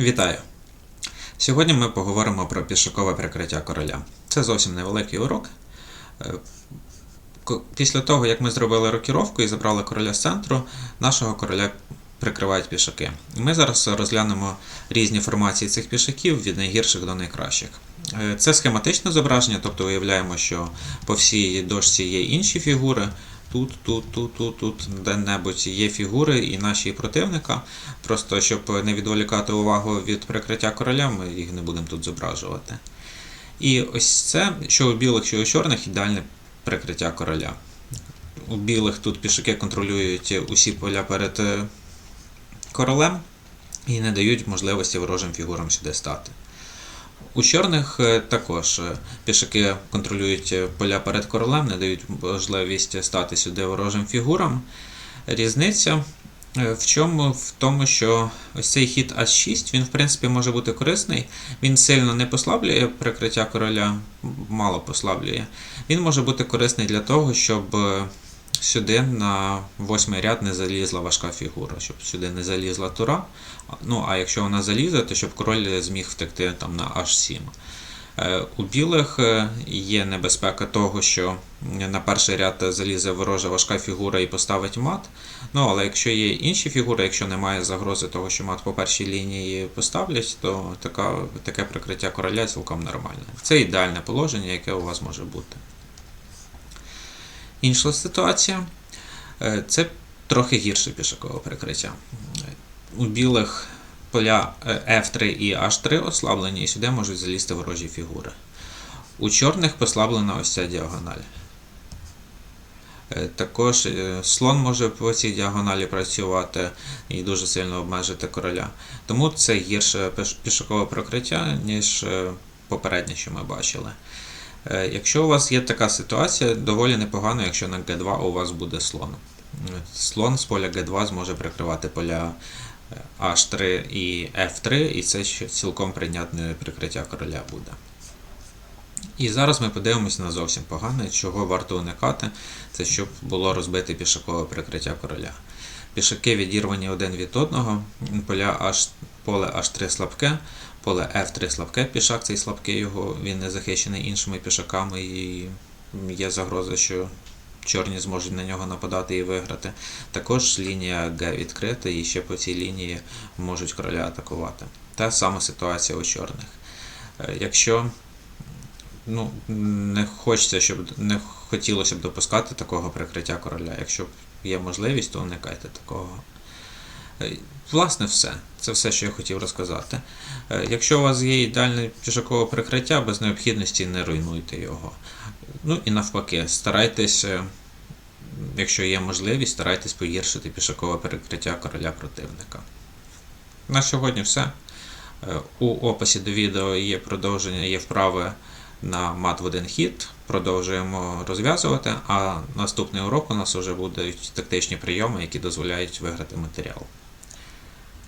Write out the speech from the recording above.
Вітаю! Сьогодні ми поговоримо про пішакове прикриття короля. Це зовсім невеликий урок. Е, Після того, як ми зробили рокіровку і забрали короля з центру, нашого короля прикривають пішаки. Ми зараз розглянемо різні формації цих пішаків від найгірших до найкращих. Е, Це схематичне зображення, тобто уявляємо, що по всій дошці є інші фігури. Тут, тут, тут, тут, тут, де-небудь є фігури і наші і противника. Просто щоб не відволікати увагу від прикриття короля, ми їх не будемо тут зображувати. І ось це, що у білих, що у чорних, ідеальне прикриття короля. У білих тут пішаки контролюють усі поля перед е, королем і не дають можливості ворожим фігурам сюди стати. У чорних е, також е, пішаки контролюють е, поля перед королем, не дають можливість стати сюди ворожим фігурам. Різниця в чому? В тому, що ось цей хід А6, він в принципі може бути корисний. Він сильно не послаблює прикриття короля, мало послаблює. Він може бути корисний для того, щоб сюди на восьмий ряд не залізла важка фігура, щоб сюди не залізла тура. Ну, а якщо вона залізе, то щоб король зміг втекти там на H7. Е, У білих е, є небезпека того, що на перший ряд залізе ворожа важка фігура і поставить мат. Ну, але якщо є інші фігури, якщо немає загрози того, що мат по першій лінії поставлять, то така, таке прикриття короля цілком нормальне. Це ідеальне положення, яке у вас може бути. Інша ситуація е, це трохи гірше пішакове прикриття. У білих поля е, F3 і H3 ослаблені, і сюди можуть залізти ворожі фігури. У чорних послаблена ось ця діагональ. Е, Також слон може по цій діагоналі працювати і дуже сильно обмежити короля. Тому це гірше пішакове прикриття, ніж попереднє, що ми бачили. Е, Якщо у вас є така ситуація, доволі непогано, якщо на G2 у вас буде слон. Е, Слон з поля G2 зможе прикривати поля е, H3 і F3, і це цілком прийнятне прикриття короля буде. І зараз ми подивимось на зовсім погане, чого варто уникати, це щоб було розбите пішакове прикриття короля. Пішаки відірвані один від одного, поле H3 слабке, поле F3 слабке, пішак цей слабкий його, він не захищений іншими пішаками і є загроза, що чорні зможуть на нього нападати і виграти. Також лінія G відкрита і ще по цій лінії можуть короля атакувати. Та сама ситуація у чорних. Е, Якщо ну, не хочеться, щоб не хотілося б допускати такого прикриття короля. Якщо є можливість, то уникайте такого. Е, Власне, все. Це все, що я хотів розказати. Е, Якщо у вас є ідеальне пішакове прикриття, без необхідності не руйнуйте його. Ну і навпаки, старайтесь, е, якщо є можливість, старайтесь погіршити пішакове перекриття короля противника. На сьогодні все. У описі до відео є продовження, є вправи на мат в один хід. Продовжуємо розв'язувати, а наступний урок у нас вже будуть тактичні прийоми, які дозволяють виграти матеріал.